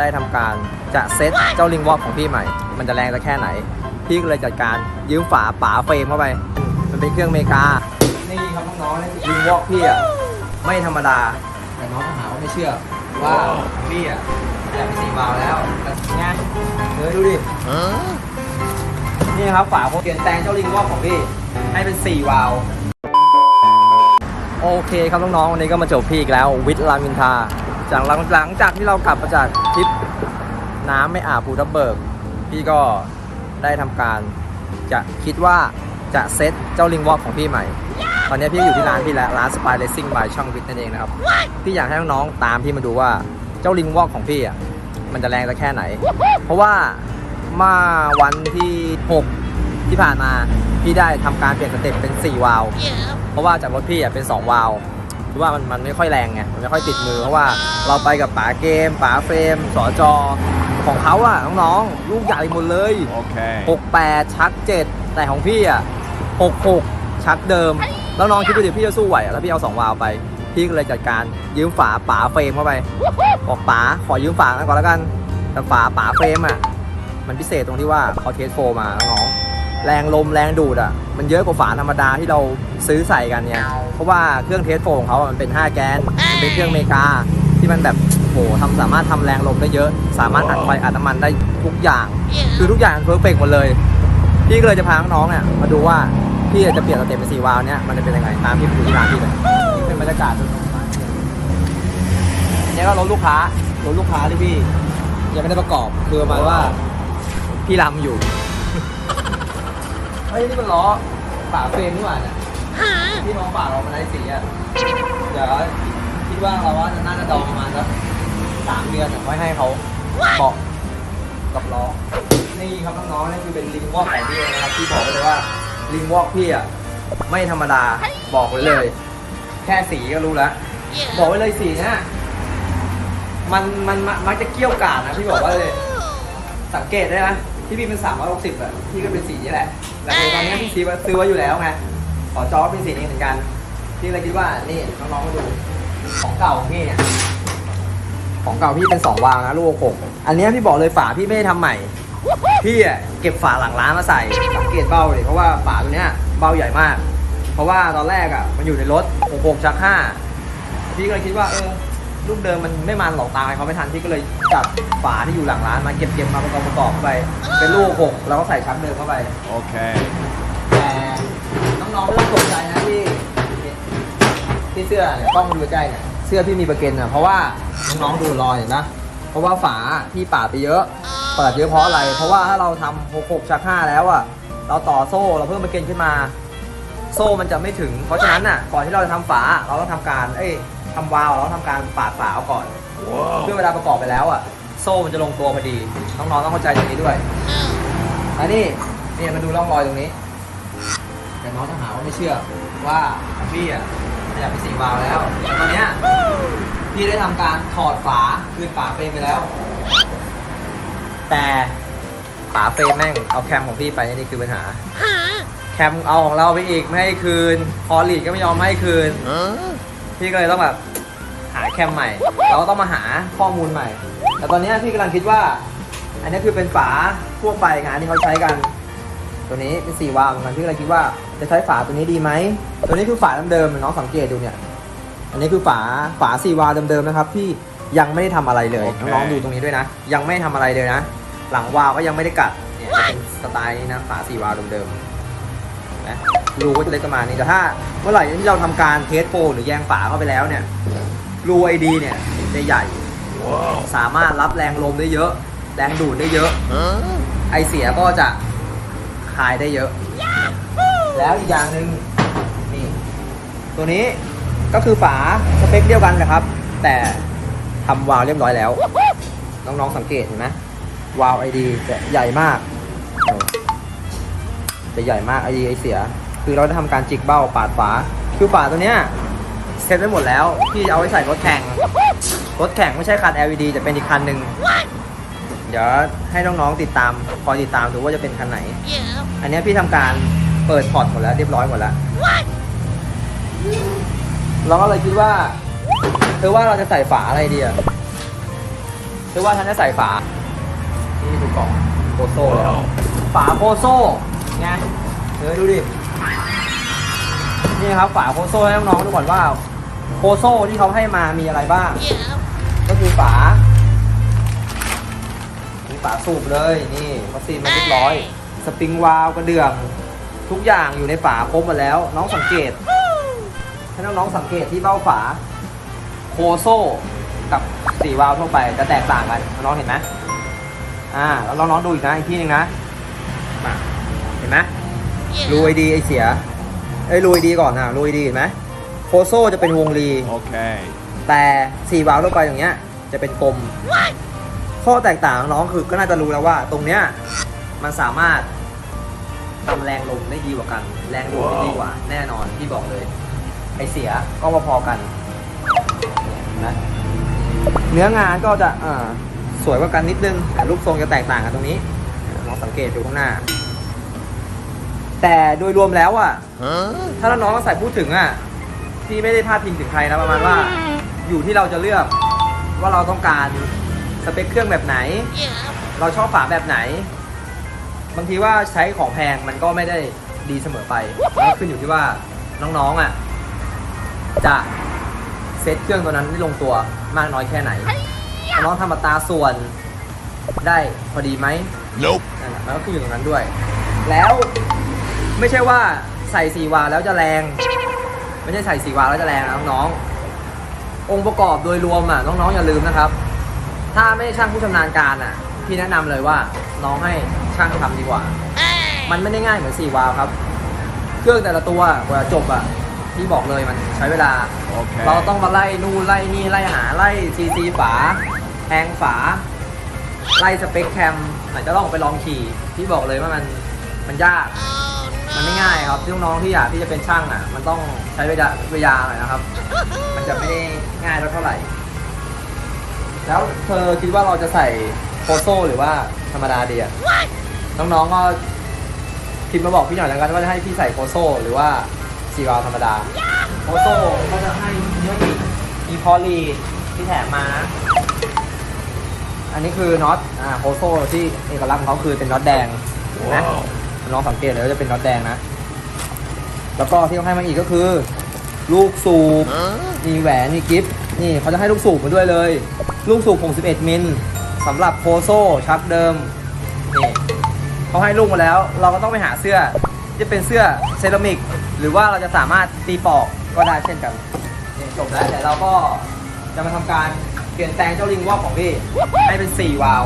ได้ทำการจะเซตเจ้าลิงวอกของพี่ใหม่ มันจะแรงสักแค่ไหน พี่ก็เลยจัดการยืมฝาป๋าเฟรมเข้าไป มันเป็นเครื่องอเมริกา นี่ครับน้องๆนี่ลิงวอกพี่อะไม่ธรรมดา แต่น้องก็หาว่าไม่เชื่อ ว่าพี่อะแอบไปสีบาวแล้วแต่ไงเดี๋ยวดูดินี่ครับฝาผมเปลี่ยนแปลงเจ้าลิงวอกของพี่ ให้เป็น4วาล์วโอเคครับน้องๆวันนี้ก็มาจบพี่อีกแล้ววิทย์รามอินทรา จากหลังหลังจากที่เรากลับมาจากทริปน้ำไม่อาบภูทับเบิก พี่ก็ได้ทำการจะคิดว่าจะเซตเจ้าลิงวอกของพี่ใหม่ ตอนนี้พี่อยู่ที่ร้านพี่แล้วร้านสปายเลสซิ่งบายช่องวิทย์นั่นเองนะครับ พี่อยากให้น้องๆตามพี่มาดูว่าเจ้าลิงวอกของพี่อะมันจะแรงสักแค่ไหน เพราะว่าเมาวันที่ 6 ที่ผ่านมา พี่ได้ทำการเปลี่ยนสเต็ปเป็น 4 วาล์วเพราะว่าจากรถพี่อะเป็น 2 วาล์ว คือว่ามันมันไม่ค่อยแรงไงมันไม่ค่อยติดมือเพราะว่าเราไปกับป๋าเกมป๋าเฟรมสอจอของเขาอะน้องๆลูกใหญ่หมดเลย Okay. 68ชัก7แต่ของพี่อะ66ชักเดิม แล้วน้องคิดดูดิพี่จะสู้ไหวอะแล้วพี่เอา2วาล์วไป พี่ก็เลยจัดการยืมฝาป๋าเฟรมเข้าไปบอกป๋าขอยืมฝากันก่อนแล้วกันแต่ฝาป๋าเฟรมอะมันพิเศษตรงที่ว่าเขาเทสโฟร์มาน้องๆ แรงลมแรงดูดอะ มันเยอะกว่าฝาธรรมดาที่เราซื้อใส่กันเนี่ยเพราะว่าเครื่องเทสโฟร์ของเขาอะมันเป็น 5 แกนมันเป็นเครื่องเมกาที่มันแบบโหทำสามารถทำแรงลมได้เยอะ สามารถอัดไฟอัดน้ำมันได้ทุกอย่าง คือทุกอย่างเพอร์เฟกหมดเลย พี่ก็เลยจะพาน้องๆเนี่ยมาดูว่าพี่จะเปลี่ยนสเต็ปเป็นสีวาล์วเนี่ยมันจะเป็นยังไงตามที่ไปดูที่ร้านพี่เลยนี่เป็นบรรยากาศโดยรวมานอันนี้ก็รถลูกค้ารถลูกค้าที่พี่ยังไม่ได้ประกอบคือประมาณว่าพี่รำอยู่ เฮ้ยนี่มันล้อฝาเฟรมนี่หว่าเนี่ยพี่น้องฝาเรามันไร้สีอะเดี๋ยวคิดว่าเราว่าจะน่าจะดองประมาณสักสามเดือนอะไว้ให้เขาเกาะกับล้อ นี่ครับน้องๆนี่คือเป็นลิงวอกของพี่เองนะครับพี่บอกไว้เลยว่าลิงวอกพี่อะไม่ธรรมดาบอกไว้เลย แค่สีก็รู้แล้วบอกไว้เลยสีเนี้ยมันมันมันมักจะเกี้ยวกราดนะพี่บอกว่าเลย สังเกตได้นะ ที่พี่เป็นสามร้อยหกสิบอะพี่ก็เป็นสีนี้แหละแต่ตอนนี้พี่ซื้อซื้อไว้อยู่แล้วไงขอจอเป็นสีนี้เหมือนกันพี่เลยคิดว่านี่น้องๆมาดูของเก่าของพี่เนี่ยของเก่าพี่เป็นสองวาล์วนะลูกหกอันเนี้ยพี่บอกเลยฝาพี่ไม่ได้ทำใหม่พี่อะเก็บฝาหลังร้านมาใส่สังเกตเบ้าเลยเพราะว่าฝาตัวเนี้ยเบ้าใหญ่มาก เพราะว่าตอนแรกอะมันอยู่ในรถหกชักห้าพี่ก็เลยคิดว่าเออ ลูกเดิมมันไม่มันหลอกตาเขาไม่ทันพี่ก็เลยจับฝาที่อยู่หลังร้านมาเก็บเก็บมาประกอบประกอบเข้าไป เป็นลูกหกแล้วก็ใส่ชักเดิมเข้าไป Okay. แต่น้องๆไม่ต้องตกใจนะที่ที่เสื้อเนี่ยกล้องดูใกล้เนี่ยเสื้อพี่มีประเก็นอะเพราะว่าน้องๆดูรอยเห็นนะเพราะว่าฝาพี่ปาดไปเยอะเปิดเยอะเพราะอะไร เพราะว่าถ้าเราทำหกหกชักห้าแล้วอะเราต่อโซ่เราเพิ่มประเก็นขึ้นมา โซ่มันจะไม่ถึง เพราะฉะนั้นอะก่อนที่เราจะทำฝาเราต้องทำการเอ้ย ทำวาล์วเราต้องทำการปาดฝาเอาก่อน เพื่อเวลาประกอบไปแล้วอะ โซ่มันจะลงตัวพอดี น้องๆต้องเข้าใจตรงนี้ด้วยอันนี้นี่มาดูร่องรอยตรงนี้ แต่น้องจะหาว่าไม่เชื่อว่าพี่อะอยากไปสีวาล์วแล้วแต่ตอนเนี้ยพี่ได้ทำการถอดฝาคืนฝาเฟรมไปแล้ว แต่ฝาเฟรมแม่งเอาแคมของพี่ไปนี่คือปัญหา แคมเอาของเราไปอีกไม่ให้คืน พอลีดก็ไม่ยอมให้คืน พี่ก็เลยต้องแบบหาแคมใหม่ เราก็ต้องมาหาข้อมูลใหม่ แต่ตอนเนี้ยพี่กำลังคิดว่า อันนี้คือเป็นฝาทั่วไปงานที่เขาใช้กัน ตัวนี้เป็นสีวาล์วเหมือนกันพี่กำลังคิดว่าจะใช้ฝาตัวนี้ดีไหม ตัวนี้คือฝาเดิมๆน้องสังเกตดูเนี่ย อันนี้คือฝาฝาสีวาล์วเดิมๆนะครับที่ยังไม่ได้ทำอะไรเลยโอเคน้องๆดูตรงนี้ด้วยนะ ยังไม่ทำอะไรเลยนะ หลังวาล์วก็ยังไม่ได้กัดเนี่ยจะเป็นสไตล์นี้นะฝาสีวาล์วเดิมๆนะ รูก็จะเล็กประมาณนี้แต่ถ้าเมื่อไหร่ที่เราทำการเทสโฟหรือแยงฝาเข้าไปแล้วเนี่ยรูไอดีเนี่ยจะใหญ่ Wow. สามารถรับแรงลมได้เยอะ แรงดูดได้เยอะ ไอเสียก็จะคายได้เยอะ แล้วอีกอย่างหนึ่งนี่ตัวนี้ก็คือฝาสเปคเดียวกันนะครับ แต่ทำวาล์วเรียบร้อยแล้ว น้องๆสังเกตเห็นไหมวาล์วไอดีจะใหญ่มาก จะใหญ่มากไอดีไอเสีย คือเราได้ทำการจิกเบ้าปาดฝา คือฝาตัวเนี้ยเซ็ตไว้หมดแล้วที่เอาไว้ใส่รถแข่ง รถแข่งไม่ใช่คัน LED จะเป็นอีกคันหนึ่งเดี๋ยวให้น้องๆติดตามคอยติดตามดูว่าจะเป็นคันไหน อันเนี้ยพี่ทำการเปิดพอร์ตหมดแล้วเรียบร้อยหมดแล้วเราก็เลยคิดว่าเธอว่าเราจะใส่ฝาอะไรดีอะหรือว่าฉันจะใส่ฝา นี่ดูกล่องโคโซ่เลยฝาโคโซ่ไงเออดูดิ นี่ครับฝาโคโซ่ให้น้องๆดูก่อนว่าโคโซ่ที่เขาให้มามีอะไรบ้างก็คือฝามีฝาสูบเลยนี่เขาซีนมาเรียบร้อย สปริงวาล์วกระเดื่องทุกอย่างอยู่ในฝาครบหมดแล้ว น้องสังเกต ให้น้องๆสังเกตที่เบ้าฝา โคโซ่กับสีวาล์วทั่วไปจะแตกต่างกันน้องๆเห็นไหมอ่าแล้วน้องๆดูอีกนะอีกที่หนึ่งนะมาเห็นไหม รูไอดีไอเสียไอ้ยรูไอดีก่อนนะรูไอดีเห็นไหมโคโซ่จะเป็นวงรี Okay. แต่สีวาล์วทั่วไปอย่างเงี้ยจะเป็นกลม ข้อแตกต่างของน้องคือก็น่าจะรู้แล้วว่า ตรงเนี้ยมันสามารถทำแรงลมได้ดีกว่ากัน แรงลมได้ดีกว่า แน่นอนที่บอกเลย ไอเสียก็พอๆกันเนี่ยเห็นไหมเนื้องานก็จะอ่าสวยกว่ากันนิดนึงแต่รูปทรงจะแตกต่างกันตรงนี้ลองสังเกตดูข้างหน้า แต่โดยรวมแล้วอะ Huh? ถ้าน้องๆใส่พูดถึงอะพี่ไม่ได้พาดพิงถึงใครนะประมาณว่า อยู่ที่เราจะเลือกว่าเราต้องการสเปคเครื่องแบบไหน เราชอบฝาแบบไหน บางทีว่าใช้ของแพงมันก็ไม่ได้ดีเสมอไปมันก็ขึ้นอยู่ที่ว่าน้องๆอะจะเซตเครื่องตัวนั้นได้ลงตัวมากน้อยแค่ไหน น้องทำอัตราส่วนได้พอดีไหม Nope. นั่นแหละมันก็ขึ้นอยู่ตรงนั้นด้วย แล้ว ไม่ใช่ว่าใส่สีวาล์วแล้วจะแรง ไม่ใช่ใส่สีวาล์วแล้วจะแรงนะน้องๆ องค์ประกอบโดยรวมอะน้องๆอย่าลืมนะครับ ถ้าไม่ใช่ช่างผู้ชำนาญการอะ พี่แนะนำเลยว่าน้องให้ช่างทำดีกว่า มันไม่ได้ง่ายเหมือนสีวาล์วครับ เครื่องแต่ละตัวกว่าจะจบอะพี่บอกเลยมันใช้เวลา Okay. เราต้องมาไล่นู่นไล่นี่ไล่หาไล่ซีซีฝาแทงฝา ไล่สเปคแคมไหนจะต้องไปลองขี่พี่บอกเลยว่ามัน มันยาก มันไม่ง่ายครับที่น้องๆที่อยากที่จะเป็นช่างอะ มันต้องใช้เวลาเวลาหน่อยนะครับ มันจะไม่ได้ง่ายเท่าไหร่ แล้วเธอคิดว่าเราจะใส่โคโซหรือว่าธรรมดาดีอะน้องๆก็พิมพ์มาบอกพี่หน่อยแล้วกันว่าจะให้พี่ใส่โคโซหรือว่าซีวาวธรรมดาโคโซก็จะให้เนื้ออีกมีพอลีที่แถมมานะอันนี้คือน็อตอ่าโคโซที่เอกลักษณ์ของเขาคือเป็นน็อตแดงนะ น้องสังเกตเลยว่าจะเป็นน็อตแดงนะ แล้วก็ที่เขาให้มาอีกก็คือ ลูกสูบ Huh? มีแหวนมีกิฟต์นี่เขาจะให้ลูกสูบมาด้วยเลย ลูกสูบ61มิลสำหรับโคโซ่ชักเดิมนี่เขาให้ลูกมาแล้ว เราก็ต้องไปหาเสื้อที่เป็นเสื้อเซรามิก หรือว่าเราจะสามารถตีปอกก็ได้เช่นกันนี่จบแล้วเดี๋ยวเราก็จะมาทำการเปลี่ยนแปลงเจ้าลิงวอกของพี่ให้เป็น 4 วาล์ว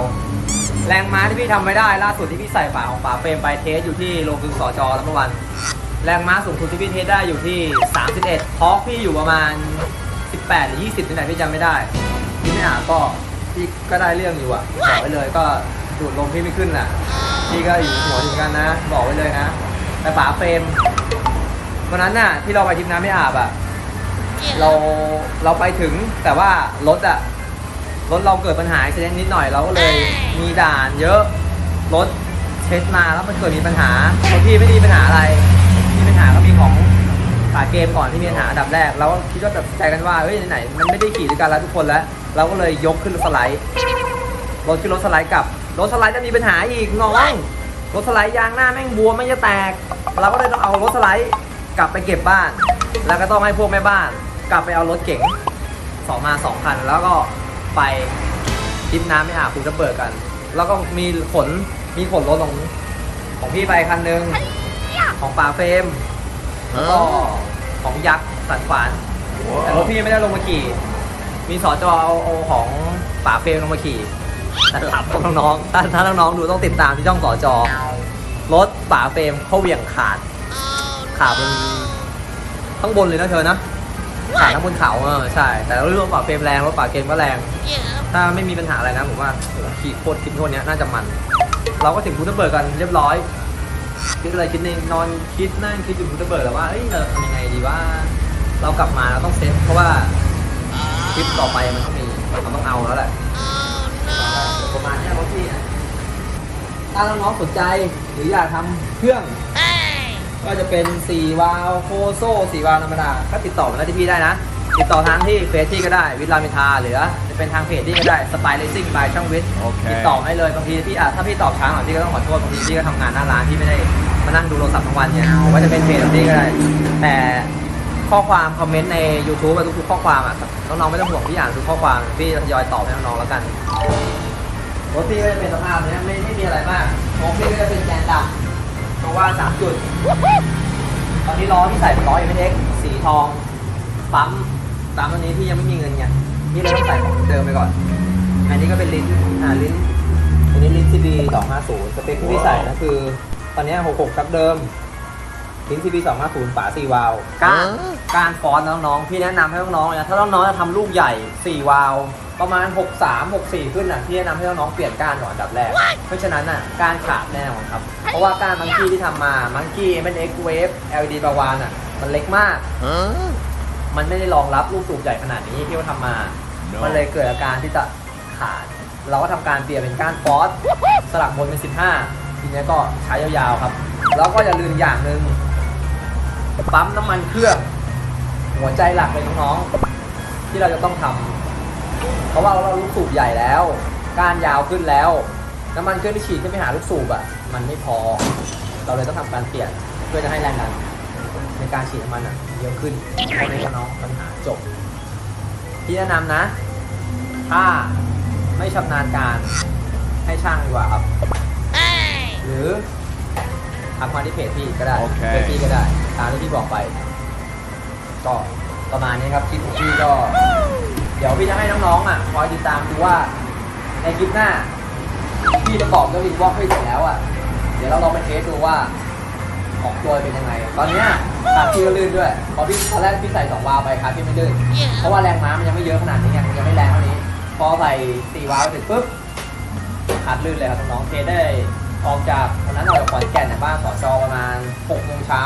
แรงม้าที่พี่ทำไม่ได้ล่าสุดที่พี่ใส่ฝาของฝาเฟรมไปเทสอยู่ที่โรงกลึงสอจอแล้วเมื่อวัน แรงม้าสูงสุดที่พี่เทสได้อยู่ที่ 31ทอร์กพี่อยู่ประมาณ 18หรือ20นี่ไหนพี่จำไม่ได้พี่ไม่อาก็พี่ก็ได้เรื่องอยู่อะบอกไว้เลยก็ดูดลมพี่ไม่ขึ้นแหละพี่ก็อยู่หัวถึงกันนะ บอกไว้เลยนะ แต่ฝาเฟรมวันนั้นน่ะที่เราไปทริปน้ำไม่อาบอะเราเราไปถึงแต่ว่ารถอะ รถเราเกิดปัญหาเช็นิดหน่อยเราก็เลยมีด่านเยอะ รถเช็ดมาแล้วมันเกิดมีปัญหาคนพี่ไม่ได้มีปัญหาอะไร มีปัญหาก็มีของขาเกมก่อนที่มีปัญหาอันดับแรกเราก็คิดว่าแบบใจกันว่าเฮ้ยไหนๆมันไม่ได้ขี่ด้วยกันแล้วทุกคนแล้ว เราก็เลยยกขึ้นรถสไลด์รถขึ้นรถสไลด์กลับรถสไลด์จะมีปัญหาอีกน้องรถสไลด์ยางหน้าแม่งบวมไม่จะแตก เราก็เลยต้องเอารถสไลด์กลับไปเก็บบ้าน แล้วก็ต้องให้พวกแม่บ้าน กลับไปเอารถเก๋งสองมาสองคันแล้วก็ ไปทิปน้ำไม่อาบคุณจะเปิดกัน แล้วก็มีขนมีขนรถของของพี่ไปคันหนึง ของป่าเฟรมแล้วก็ Huh? ของยักษ์สันฝานแต่รถ Wow. พี่ไม่ได้ลงมาขี่ มีสอจอเอาเอาของป่าเฟรมลงมาขี่แต่หลับของน้องๆถ้าถ้าน้องๆดูต้องติดตามที่ช่องสอจอรถป่าเฟรมเขาเหวี่ยงขาดขาดเป็นข้างบนเลยนะเธอนะ ขาดข้างบนเขาเออใช่ แต่เรื่องป่าเฟรมแรงรถป่าเฟรมก็แรง ถ้าไม่มีปัญหาอะไรนะผมว่าโอ้โหขี่โคตรคลิปโทษเนี้ยน่าจะมัน เราก็ถึงพุทธเบิร์กกันเรียบร้อย คิดอะไรคิดในนอนคิดนั่งคิดอยู่พุทธเบิร์กแล้วว่าเอ้ยเราทำยังไงดีว่า เรากลับมาเราต้องเซฟเพราะว่าคลิปต่อไปมันต้องมีมันต้องเอาแล้วแหละประมาณเนี้ยรถพี่อะถ้าน้องๆสนใจหรืออยากทำเครื่อง ก็จะเป็น 4 วาล์วโคโซ่4วาล์วธรรมดา ก็ติดต่อมาได้ที่พี่ได้นะ ติดต่อทางที่เฟซที่ก็ได้ วิทย์รามินทราหรือจะเป็นทางเพจที่ก็ได้สปายเลสซิ่งบายช่างวิทย์โอเค ติดต่อให้เลยบางทีพี่อะถ้าพี่ตอบช้าหน่อยพี่ก็ต้องขอโทษบางทีพี่ก็ทำงานหน้าร้านพี่ไม่ได้มานั่งดูโทรศัพท์ทั้งวันเนี่ยผมว่าจะเป็นเพจของพี่ก็ได้ แต่ข้อความคอมเมนต์ใน YouTube อะทุกๆข้อความอะน้องๆไม่ต้องห่วงพี่อ่านทุกข้อความพี่จะทยอยตอบให้น้องๆแล้วกันรถพี่ก็จะเป็นสภาพเนี้ยไม่ไม่มีอะไรมากโชคพี่ก็จะเป็นแกนดำเพราะ ว่าสามจุด ตอนนี้ล้อที่ใส่เป็นล้อ m อ็กสีทอง ปั๊มตามตัวนี้พี่ยังไม่มีเงินไงพี่เลยต้องใส่ของเดิมไปก่อน อันนี้ก็เป็นลิ้นอ่าลิ้นอันนี้ลิ้น CB 250สเปคที่พี่ใส่นะคือ ตอนนี้66ครับเดิมลิ้น CB 250ฝา4วาล์วก้านก้านฟอนต์น้องๆพี่แนะนำให้น้องๆนะถ้าน้องๆจะทำลูกใหญ่4วาล์ว ประมาณ 63 64 ขึ้นอะพี่แนะนำให้น้องๆเปลี่ยนก้านก่อนอันดับแรก เพราะฉะนั้นอะก้านขาดแน่นอนครับ เพราะว่าก้านมังคีที่ทำมามังคี MNX Wave LED บาวานอะมันเล็กมาก มันไม่ได้รองรับลูกสูบใหญ่ขนาดนี้ที่เขาทำมา No มันเลยเกิดอาการที่จะขาด เราก็ทำการเปลี่ยนเป็นก้านฟอสสลักบนเป็น 15 ทีนี้ก็ใช้ยาวๆครับ แล้วก็อย่าลืมอย่างหนึ่งปั๊มน้ำมันเครื่องหัวใจหลักเลยน้องๆที่เราจะต้องทำ เพราะว่าเราลูกสูบใหญ่แล้ว ก้านยาวขึ้นแล้ว น้ำมันเครื่องที่ฉีดขึ้นไปหาลูกสูบอะ มันไม่พอ เราเลยต้องทำการเปลี่ยนเพื่อจะให้แรงดันในการฉีดน้ำมันอะเยอะขึ้นแค่นี้ก็น้องปัญหาจบ ที่แนะนำนะ ถ้าไม่ชำนาญการให้ช่างดีกว่าครับ หรือทักมาที่เพจพี่ก็ได้โอเคเพจพี่ก็ได้ ตามที่พี่บอกไป ก็ประมาณนี้ครับคลิปของพี่ก็ เดี๋ยวพี่จะให้น้องๆอะคอยติดตามดูว่า ในคลิปหน้า พี่ประกอบด้วยวินวอล์กให้เสร็จแล้วอะ เดี๋ยวเราลองไปเทสดูว่าออกตัวเป็นยังไง ตอนเนี้ยขาพี่ก็ลื่นด้วยพอพี่ตอนแรกพี่ใส่สองวาล์วไปขาพี่ไม่ลื่น เพราะว่าแรงม้ามันยังไม่เยอะขนาดนี้ไงมันยังไม่แรงเท่านี้ พอใส่สี่วาล์วเสร็จปุ๊บขาดลื่นเลยครับน้องๆเทสได้ออกจากวันนั้นออกจากขอนแก่นในยบ้านสอจอประมาณ6โมงเช้า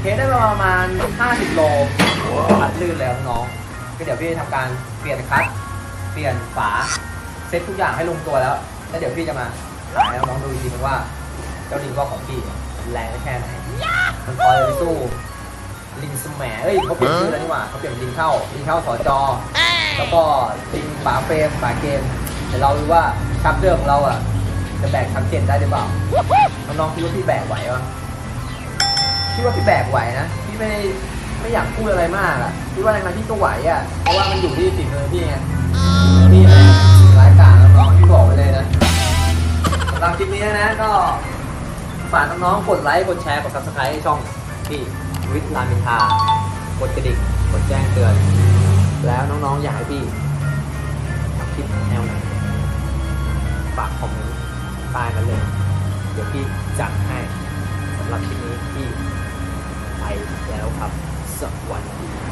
เทสได้ประมาณ 50 โลขาดลื่นเลยครับน้องๆ ก็เดี๋ยวพี่จะทำการเปลี่ยนคลัตช์เปลี่ยนฝาเซ็ตทุกอย่างให้ลงตัวแล้วแล้วเดี๋ยวพี่จะมาถ่ายให้น้องดูอีกทีนึงว่า เจ้าลิงก็ของพี่แรงได้แค่ไหนมันพอจะไปสู้ลิงสมแหมเอ้ยเขาเปลี่ยนชื่อแล้วนี่หว่าเขาเปลี่ยนลิงเข้าลิงเข้าสอจอ แล้วก็ลิงฝาเฟรมฝาเกมเดี๋ยวเราดูว่าชักเรื่องของเราอะจะแบกชักเกนได้หรือเปล่าน้องๆคิดว่าพี่แบกไหวปะคิดว่าพี่แบกไหวนะพี่ไม่ ไม่อยากพูดอะไรมากอะคิดว่าอะไรมาพี่ก็ไหวอะ เพราะว่ามันอยู่ที่ฝีมือพี่ไงพี่นะรายการน้องๆพี่บอกไปเลยนะสำหรับคลิปนี้นะก็ฝากน้องๆกดไลค์กดแชร์กด subscribe ให้ช่องพี่วิทย์รามินทากดกระดิ่งกดแจ้งเตือน แล้วน้องๆอยากให้พี่ทำคลิปแนวไหนฝากคอมเมนต์ใต้นั้นเลย เดี๋ยวพี่จัดให้สำหรับคลิปนี้พี่ไปแล้วครับ สวัสดี